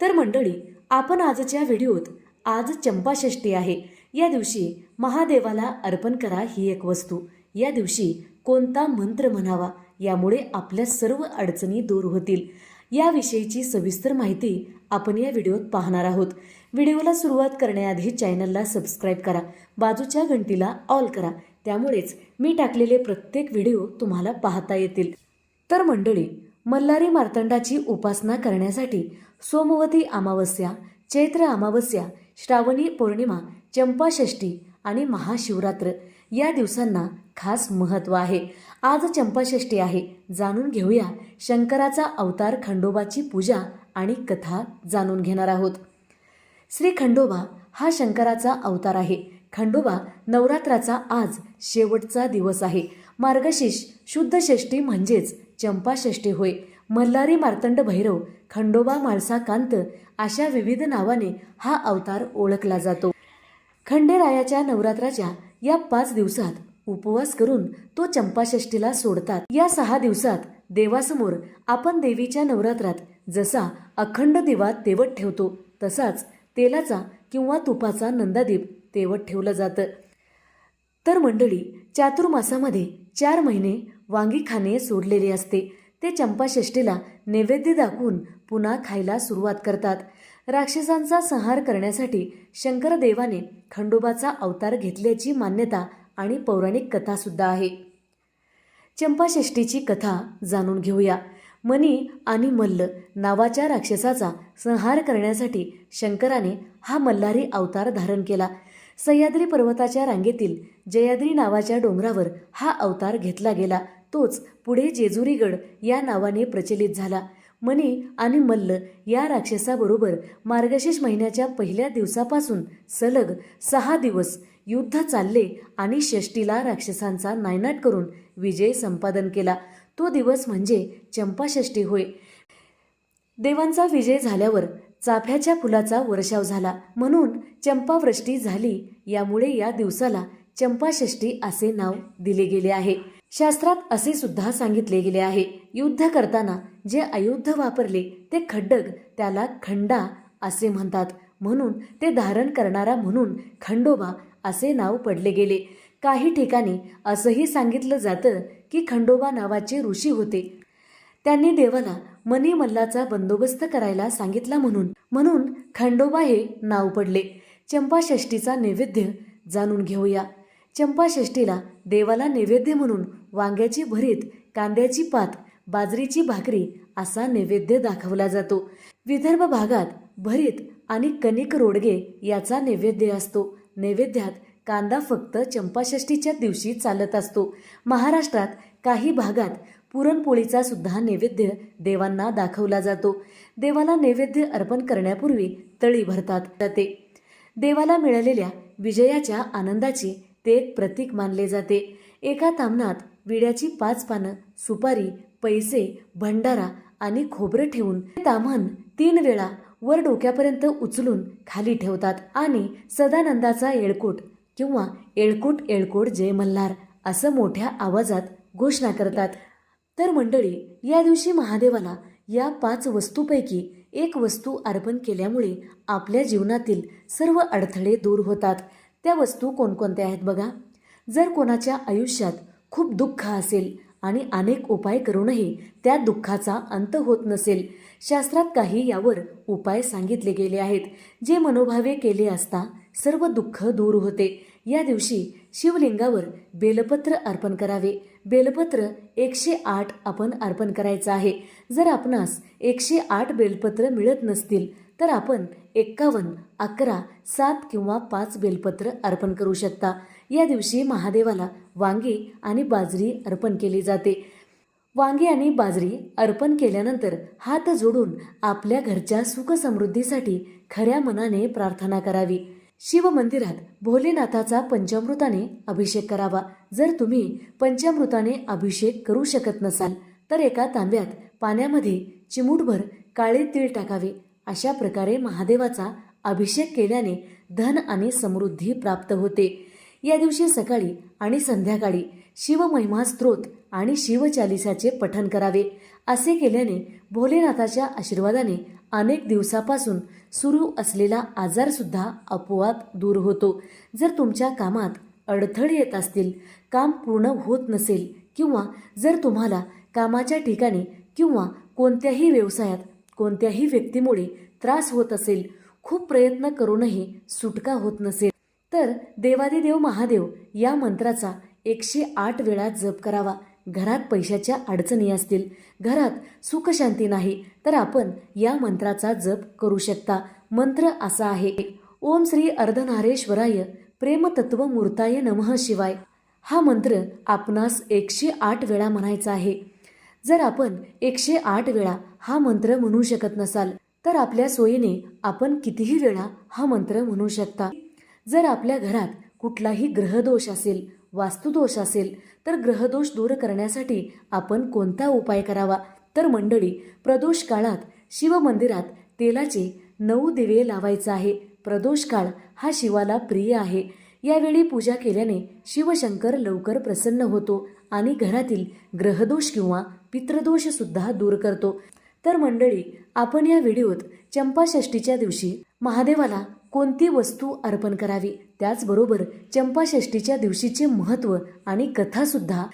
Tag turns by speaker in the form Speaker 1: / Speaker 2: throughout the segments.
Speaker 1: तर मंडळी आपण आजच्या व्हिडिओत आज चंपाषष्ठी आहे. या दिवशी महादेवाला अर्पण करा ही एक वस्तू. या दिवशी कोणता मंत्र म्हणावा यामुळे आपल्या सर्व अडचणी दूर होतील. याविषयीची सविस्तर माहिती आपण या व्हिडिओत पाहणार आहोत. व्हिडिओला सुरुवात करण्याआधी चॅनलला सबस्क्राईब करा. बाजूच्या घंटीला ऑल करा. त्यामुळेच मी टाकलेले प्रत्येक व्हिडिओ तुम्हाला पाहता येतील. तर मंडळी मल्हारी मार्तंडाची उपासना करण्यासाठी सोमवती अमावस्या चैत्र अमावस्या श्रावणी पौर्णिमा चंपाषष्ठी आणि महाशिवरात्र या दिवसांना खास महत्त्व आहे. आज चंपाषष्ठी आहे. जाणून घेऊया शंकराचा अवतार खंडोबाची पूजा आणि कथा जाणून घेणार आहोत. श्री खंडोबा हा शंकराचा अवतार आहे. खंडोबा नवरात्राचा आज शेवटचा दिवस आहे. मार्गशीर्ष शुद्ध षष्ठी म्हणजेच चंपाषष्ठी होय. मल्हारी मार्तंड भैरव खंडोबा माळसा कांत अशा विविध नावाने हा अवतार ओळखला जातो. खंडेरायाच्या नवरात्राच्या या पाच दिवसात उपवास करून तो चंपाषष्ठीला सोडतात. या सहा दिवसात देवासमोर आपण देवीच्या नवरात्रात जसा अखंड दिवा तेवत ठेवतो तसाच तेलाचा किंवा तुपाचा नंदादीप तेवत ठेवलं जातं. तर मंडळी चातुर्मासामध्ये चार महिने वांगी खाणे सोडलेले असते. ते चंपाषष्ठीला नैवेद्य दाखवून पुन्हा खायला सुरुवात करतात. राक्षसांचा संहार करण्यासाठी शंकरदेवाने खंडोबाचा अवतार घेतल्याची मान्यता आणि पौराणिक कथासुद्धा आहे. चंपाषष्ठीची कथा जाणून घेऊया. मनी आणि मल्ल नावाच्या राक्षसाचा संहार करण्यासाठी शंकराने हा मल्हारी अवतार धारण केला. सह्याद्री पर्वताच्या रांगेतील जयाद्री नावाच्या डोंगरावर हा अवतार घेतला गेला. तोच पुढे जेजुरीगड या नावाने प्रचलित झाला. मनी आणि मल्ल या राक्षसाबरोबर मार्गशीर्ष महिन्याच्या पहिल्या दिवसापासून सलग सहा दिवस युद्ध चालले आणि षष्टीला राक्षसांचा नायनाट करून विजय संपादन केला. तो दिवस म्हणजे चंपाषष्ठी होय. देवांचा विजय झाल्यावर चाफ्याच्या फुलाचा वर्षाव झाला. म्हणून चंपावृष्टी झाली. यामुळे या दिवसाला चंपाषष्ठी असे नाव दिले गेले आहे. शास्त्रात असे सुद्धा सांगितले गेले आहे. युद्ध करताना जे अयुद्ध वापरले ते खड्डग त्याला खंडा असे म्हणतात. म्हणून ते धारण करणारा म्हणून खंडोबा असे नाव पडले गेले. काही ठिकाणी असंही सांगितलं जातं की खंडोबा नावाचे ऋषी होते. त्यांनी देवाला मनी मल्लाचा बंदोबस्त करायला सांगितला म्हणून. म्हणून खंडोबा हे नाव पडले. चंपाषष्ठीचा नैवेद्य जाणून घेऊया. चंपाषष्ठीला देवाला नैवेद्य म्हणून वांग्याची भरीत कांद्याची पात बाजरीची भाकरी असा नैवेद्य दाखवला जातो. विदर्भ भागात भरीत आणि कणिक रोडगे याचा नैवेद्य असतो. नैवेद्यात कांदा फक्त चंपाषष्ठीच्या दिवशी चालत असतो. महाराष्ट्रात काही भागात पुरणपोळीचा सुद्धा नैवेद्य देवांना दाखवला जातो. देवाला नैवेद्य अर्पण करण्यापूर्वी तळी भरतात. जाते. देवाला मिळालेल्या विजयाच्या आनंदाचे ते एक प्रतीक मानले जाते. एका तामणात विड्याची पाच पानं सुपारी पैसे भंडारा आणि खोबरं ठेवून ते ताम्हण तीन वेळा वर डोक्यापर्यंत उचलून खाली ठेवतात आणि सदानंदाचा येळकोट किंवा येळकोट येळकोट जय मल्हार असं मोठ्या आवाजात घोषणा करतात. तर मंडळी या दिवशी महादेवाला या पाच वस्तूपैकी एक वस्तू अर्पण केल्यामुळे आपल्या जीवनातील सर्व अडथळे दूर होतात. त्या वस्तू कोणकोणत्या आहेत बघा? जर कोणाच्या आयुष्यात खूप दुःख असेल आणि अनेक उपाय करूनही त्या दुःखाचा अंत होत नसेल. शास्त्रात काही यावर उपाय सांगितले गेले आहेत. जे मनोभावे केले असता सर्व दुःख दूर होते. या दिवशी शिवलिंगावर बेलपत्र अर्पण करावे. बेलपत्र एकशे आठ आपण अर्पण करायचं आहे. जर आपणास एकशे आठ बेलपत्र मिळत नसतील तर आपण एक्कावन्न अकरा सात किंवा पाच बेलपत्र अर्पण करू शकता. या दिवशी महादेवाला वांगी आणि बाजरी अर्पण केली जाते. वांगी आणि बाजरी अर्पण केल्यानंतर हात जोडून आपल्या घरच्या सुख समृद्धीसाठी खऱ्या मनाने प्रार्थना करावी. शिव मंदिरात भोलेनाथाचा पंचामृताने अभिषेक करावा. जर तुम्ही पंचामृताने अभिषेक करू शकत नसाल तर एका तांब्यात पाण्यामध्ये चिमूटभर काळे तीळ टाकावे. अशा प्रकारे महादेवाचा अभिषेक केल्याने धन आणि समृद्धी प्राप्त होते. या दिवशी सकाळी आणि संध्याकाळी शिवमहिमा स्त्रोत आणि शिवचालिसाचे पठण करावे असे केल्याने भोलेनाथाच्या आशीर्वादाने अनेक दिवसापासून सुरू असलेला आजारसुद्धा आपोआप दूर होतो. जर तुमच्या कामात अडथळे येत असतील काम पूर्ण होत नसेल किंवा जर तुम्हाला कामाच्या ठिकाणी किंवा कोणत्याही व्यवसायात कोणत्याही व्यक्तीमुळे त्रास होत असेल खूप प्रयत्न करूनही सुटका होत नसेल. तर देवादिदेव महादेव या मंत्राचा एकशे आठ वेळा जप करावा. घरात पैशाच्या अडचणी असतील घरात सुखशांती नाही तर आपण या मंत्राचा जप करू शकता. मंत्र असा आहे ओम श्री अर्धनारेश्वराय प्रेमतत्व मूर्ताय नमः शिवाय. हा मंत्र आपणास एकशे आठ वेळा म्हणायचा आहे. जर आपण एकशे आठ वेळा हा मंत्र म्हणू शकत नसाल तर आपल्या सोयीने आपण कितीही वेळा हा मंत्र म्हणू शकता. जर आपल्या घरात कुठलाही ग्रहदोष असेल वास्तुदोष असेल तर ग्रहदोष दूर करण्यासाठी आपण कोणता उपाय करावा? तर मंडळी प्रदोष काळात शिवमंदिरात तेलाचे नऊ दिवे लावायचं आहे. प्रदोष काळ हा शिवाला प्रिय आहे. यावेळी पूजा केल्याने शिवशंकर लवकर प्रसन्न होतो आणि घरातील ग्रहदोष किंवा पितृदोषसुद्धा दूर करतो. तर मंडळी आपण या व्हिडिओत चंपाषष्टीच्या दिवशी महादेवाला कोणती वस्तू अर्पण करावी? त्याचबरोबर चंपाषष्टीच्या दिवशीचे महत्त्व आणि कथासुद्धा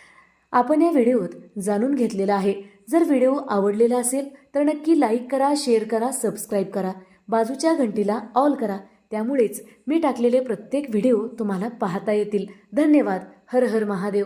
Speaker 1: आपण या व्हिडिओत जाणून घेतलेला आहे. जर व्हिडिओ आवडलेला असेल तर नक्की लाईक करा शेअर करा सबस्क्राईब करा. बाजूच्या घंटीला ऑल करा. त्यामुळेच मी टाकलेले प्रत्येक व्हिडिओ तुम्हाला पाहता येतील. धन्यवाद. हर हर महादेव.